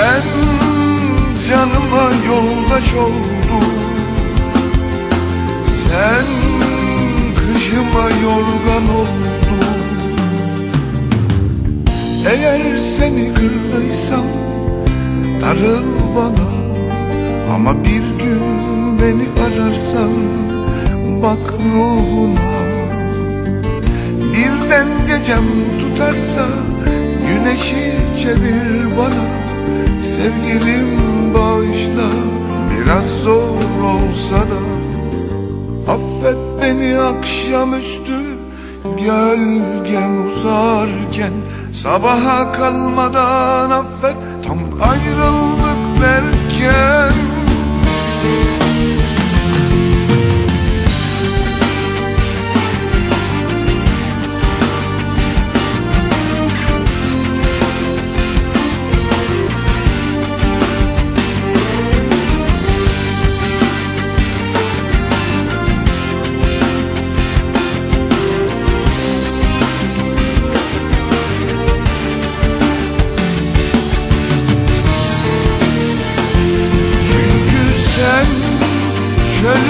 Sen canıma yoldaş oldun. Sen kışıma yorgan oldun. Eğer seni kırdıysam darıl bana. Ama bir gün beni ararsan bak ruhuna. Birden gecem tutarsa güneşi çevir bana Sevgilim bağışla. Biraz zor olsa da Affet beni akşamüstü. Gölgem uzarken Sabaha kalmadan affet. Tam ayrıldık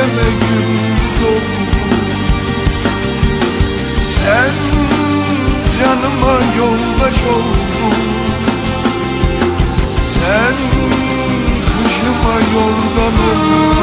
geceme gündüz oldun Sen canıma yoldaş oldun. Sen kışıma yorgan oldun